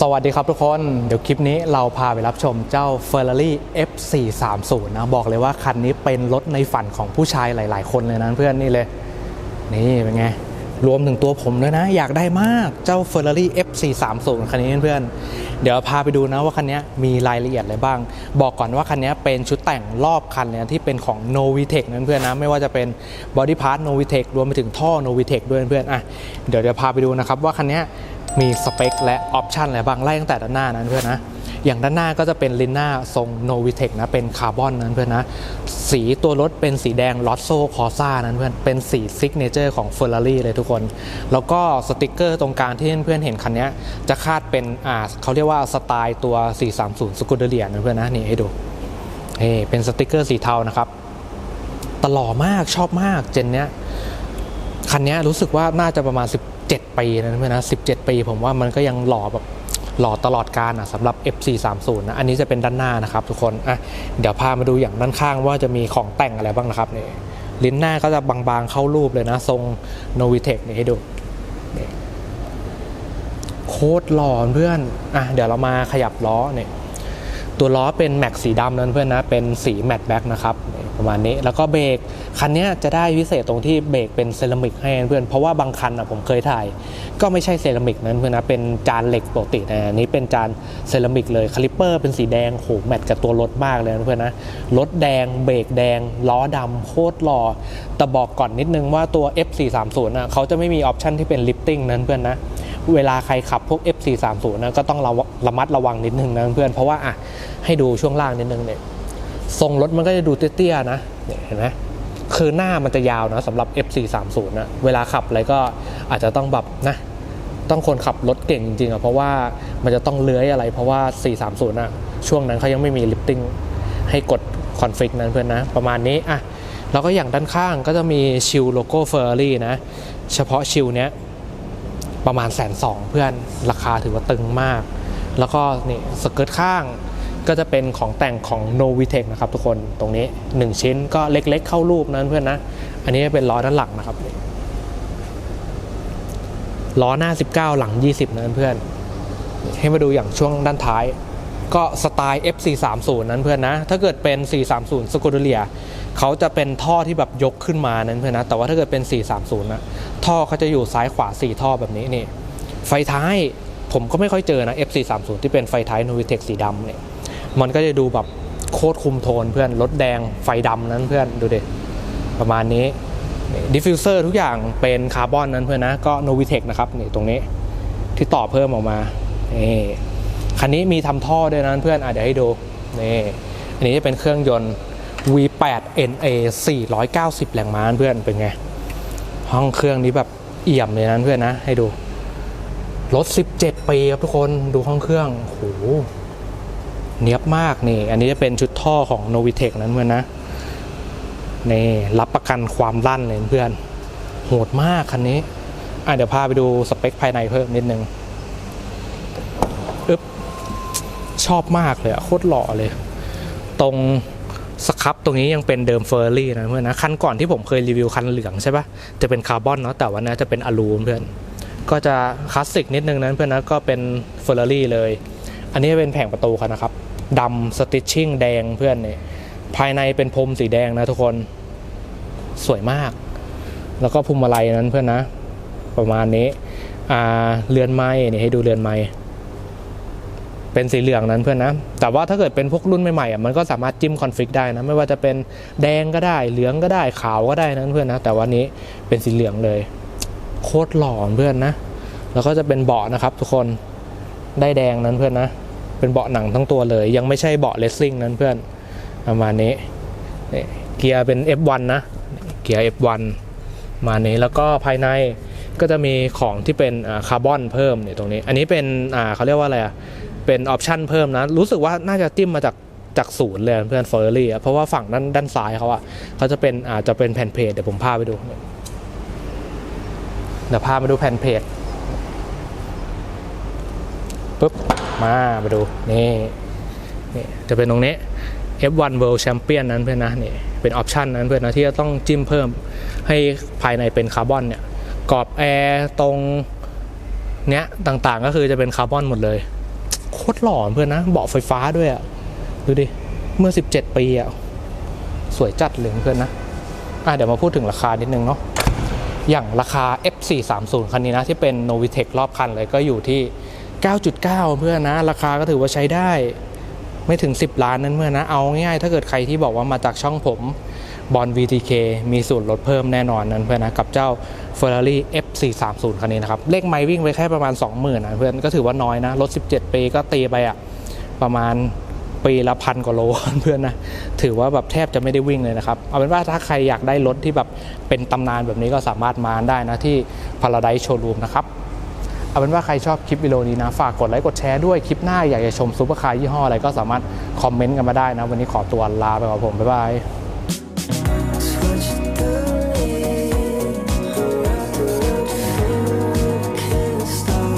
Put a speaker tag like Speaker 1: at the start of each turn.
Speaker 1: สวัสดีครับทุกคน เดี๋ยวคลิปนี้เราพาไปรับชมเจ้า Ferrari F430 นะบอกเลยว่าคันนี้เป็นรถในฝันของผู้ชายหลาย ๆ คนเลยนะเพื่อนนี่เลย นี่เป็นไง รวมถึงตัวผมด้วยนะ อยากได้มากเจ้า Ferrari F430 คันนี้เพื่อนเดี๋ยวพาไปดูนะว่าคันนี้มีรายละเอียดอะไรบ้าง บอกก่อนว่าคันนี้เป็นชุดแต่งรอบคันเลยนะที่เป็นของ Novitec นะเพื่อนนะไม่ว่าจะเป็น Body Part Novitec รวมไปถึงท่อ Novitec ด้วยเพื่อนอะเดี๋ยวเดี๋ยวพาไปดูนะครับว่าคันนี้ มีสเปคและออปชันอะไรบ้างไล่ตั้งแต่ด้านหน้านะเพื่อนนะ อย่างด้านหน้าก็จะเป็นลินหน้าทรง Novitec นะเป็นคาร์บอนนั้นเพื่อนนะ สีตัวรถเป็นสีแดงลอ s โซคอซ่านั้นเพื่อนเป็นสีซิกเนเจอร์ของ Ferrari เลยทุกคน แล้วก็สติกเกอร์ตรงกลางที่เพื่อนเห็นคันนี้จะคาดเป็นอ่าเขาเรียกว่าสไตล์ตัว 430 สกูเดเลียนะเพื่อนนะนี่ให้ดูเฮ้เป็นสติกเกอร์สีเทานะครับตลอมากชอบมากเจนเนี้ย คันนี้รู้สึกว่าน่าจะประมาณ 17 ปีนะเพื่อนนะ17 ปี ผมว่ามันก็ยังหล่อแบบหล่อตลอดการอะสำหรับ F430 นะอันนี้จะเป็นด้านหน้านะครับทุกคนอะเดี๋ยวพามาดูอย่างด้านข้างว่าจะมีของแต่งอะไรบ้างนะครับนี่ลิ้นหน้าก็จะบางๆเข้ารูปเลยนะ ทรง Novitec นี่ให้ดูโคตรหล่อเพื่อนอะเดี๋ยวเรามาขยับล้อเนี่ย ตัวล้อเป็นแม็กสีดำนั้นเพื่อนนะเป็นสีแมตต์แบ็กนะครับประมาณนี้แล้วก็เบรกคันนี้จะได้พิเศษตรงที่เบรกเป็นเซรามิกให้เพื่อนเพราะว่าบางคันอะผมเคยถ่าย ก็ไม่ใช่เซรามิกนั้นเพื่อนนะเป็นจานเหล็กปกตินะนี้เป็นจานเซรามิกเลยคาลิปเปอร์เป็นสีแดงโหแมทกับตัวรถมากเลยนะเพื่อนนะรถแดงเบรกแดง ล้อดำโคตรหล่อแต่บอกก่อนนิดนึงว่าตัว F430 อะเขาจะไม่มีออปชันที่เป็นลิฟติ้งนั้นเพื่อนนะ เวลาใครขับพวก F430 นะก็ต้องระระมัดระวังนิดนึงนะเพื่อนเพราะว่าอะให้ดูช่วงล่างนิดนึงเนี่ยทรงรถมันก็จะดูเตี้ยๆนะเนี่ยเห็นไหมคือหน้ามันจะยาวนะสำหรับ F430 นะเวลาขับอะไรก็อาจจะต้องแบบนะต้องคนขับรถเก่งจริงๆอะเพราะว่ามันจะต้องเลื้อยอะไร เพราะว่า 430อะช่วงนั้นเขายังไม่มีลิฟติ้งให้กดคอนฟิกนั้นเพื่อนนะ ประมาณนี้อะแล้วก็อย่างด้านข้างก็จะมีชิลโลโก้เฟอร์รี่นะ เฉพาะชิลเนี้ย ประมาณแสนสองเพื่อนราคาถือว่าตึงมาก แล้วก็นี่สเกิร์ตข้างก็จะเป็นของแต่งของ Novitec นะครับทุกคนตรงนี้ 1 ชิ้นก็เล็กๆเข้ารูปนั้นเพื่อนนะ อันนี้เป็นล้อด้านหลังนะครับล้อหน้า 19 หลัง 20นั้นเพื่อน ให้มาดูอย่างช่วงด้านท้าย ก็สไตล์ F430 นั้นเพื่อนนะ ถ้าเกิดเป็น 430 สกูเดเลีย เขาจะเป็นท่อที่แบบยกขึ้นมานั้นเพื่อนนะแต่ว่าถ้าเกิดเป็น 430นะท่อเขาจะอยู่ซ้ายขวา 4 ท่อแบบนี้นี่ไฟท้ายผมก็ไม่ค่อยเจอนะ F430 ที่เป็นไฟท้าย Novitec สีดำเนี่ยมันก็จะดูแบบโคตรคุมโทนเพื่อนรถแดงไฟดำนั้นเพื่อนดูดิประมาณนี้ดิฟฟิวเซอร์ทุกอย่างเป็นคาร์บอนนั้นเพื่อนนะก็ Novitec นะครับนี่ตรงนี้ที่ต่อเพิ่มออกมานี่คันนี้มีทำท่อด้วยนะเพื่อนอะเดี๋ยวให้ดูนี่อันนี้จะเป็นเครื่องยนต์ V8 NA 490 แรงม้าเพื่อนเป็นไง ห้องเครื่องนี้แบบเอี่ยมเลยนะเพื่อนนะ ให้ดู รถ 17 ปีครับทุกคนดูห้องเครื่องโหเนียบมากนี่ อันนี้จะเป็นชุดท่อของ Novitec นั้นเพื่อนนะนี่รับประกันความลั่นเลยเพื่อน โหดมากคันนี้ อะเดี๋ยวพาไปดูสเปคภายในเพิ่มนิดนึงอึ๊บชอบมากเลยอะโคตรหล่อเลย ตรง สครับตรงนี้ยังเป็นเดิมเฟอร์รี่นะเพื่อนนะคันก่อนที่ผมเคยรีวิวคันเหลืองใช่ปะจะเป็นคาร์บอนเนาะแต่วันนี้จะเป็นอลูเพื่อนก็จะคลาสสิกนิดนึงนั้นเพื่อนนะก็เป็นเฟอร์รี่เลย อันนี้เป็นแผงประตูครับนะครับดำสติชชิ่งแดงเพื่อนเนี่ยภายในเป็นพรมสีแดงนะทุกคนสวยมาก แล้วก็พวงมาลัยนั้นเพื่อนนะ ประมาณนี้เรือนไม้นี่ให้ดูเรือนไม้ เป็นสีเหลืองนั้นเพื่อนนะ แต่ว่าถ้าเกิดเป็นพวกรุ่นใหม่ๆอะมันก็สามารถจิ้มคอนฟิกได้นะ ไม่ว่าจะเป็นแดงก็ได้ เหลืองก็ได้ ขาวก็ได้นั้นเพื่อนนะ แต่วันนี้เป็นสีเหลืองเลย โคตรหล่อเพื่อนนะ แล้วก็จะเป็นเบาะนะครับทุกคน ได้แดงนั้นเพื่อนนะ เป็นเบาะหนังทั้งตัวเลย ยังไม่ใช่เบาะเลสซิ่งนั้นเพื่อน ประมาณนี้ เกียร์เป็น F1 นะ เกียร์ F1 มานี้แล้วก็ภายในก็จะมีของที่เป็นคาร์บอนเพิ่มเนี่ยตรงนี้ อันนี้เป็นเขาเรียกว่าอะไรอะ เป็นออปชันเพิ่มนะ รู้สึกว่าน่าจะจิ้มมาจากจากศูนย์เลยเพื่อนเฟอร์รี่เพราะว่าฝั่งด้านด้านซ้ายเขาอะเขาจะเป็นอาจจะเป็นแผ่นเพจเดี๋ยวผมพาไปดูเดี๋ยวพามาดูแผ่นเพจปุ๊บมามาดูนี่นี่จะเป็นตรงนี้ F1 World Champion นั้นเพื่อนนะนี่เป็นออปชันนั้นเพื่อนนะที่จะต้องจิ้มเพิ่มให้ภายในเป็นคาร์บอนเนี่ยกรอบแอร์ตรงเนี้ยต่างๆก็คือจะเป็นคาร์บอนหมดเลย โคตรหล่อเพื่อนนะ เบาะไฟฟ้าด้วยอะดูดิ เมื่อ 17 ปีอะสวยจัดเลยเพื่อนนะ อะเดี๋ยวมาพูดถึงราคานิดนึงเนาะ อย่างราคา F430 คันนี้นะ ที่เป็น Novitec รอบคันเลยก็อยู่ที่ 9.9 เพื่อนนะ ราคาก็ถือว่าใช้ได้ไม่ถึง 10 ล้านนั้นเพื่อนนะ เอาง่ายๆถ้าเกิดใครที่บอกว่ามาจากช่องผมบอล VTK มีส่วนลดเพิ่มแน่นอนนั้นเพื่อนนะ กับเจ้า Ferrari F430 คันนี้นะครับ เลขไมล์วิ่งไปแค่ประมาณ 20,000นะเพื่อนก็ถือว่าน้อยนะ รถ 17 ปีก็ตีไปอะประมาณปีละพันกว่าโลเพื่อนนะถือว่าแบบแทบจะไม่ได้วิ่งเลยนะครับ เอาเป็นว่าถ้าใครอยากได้รถที่แบบเป็นตำนานแบบนี้ก็สามารถมาได้นะที่ Paradise Showroom นะครับเอาเป็นว่าใครชอบคลิปวิดีโอนี้นะ ฝากกดไลค์กดแชร์ด้วยคลิปหน้าอยากจะชมซุปเปอร์คาร์ยี่ห้ออะไรก็สามารถคอมเมนต์กันมาได้นะ วันนี้ขอตัวลาไปก่อนผม บ๊ายบาย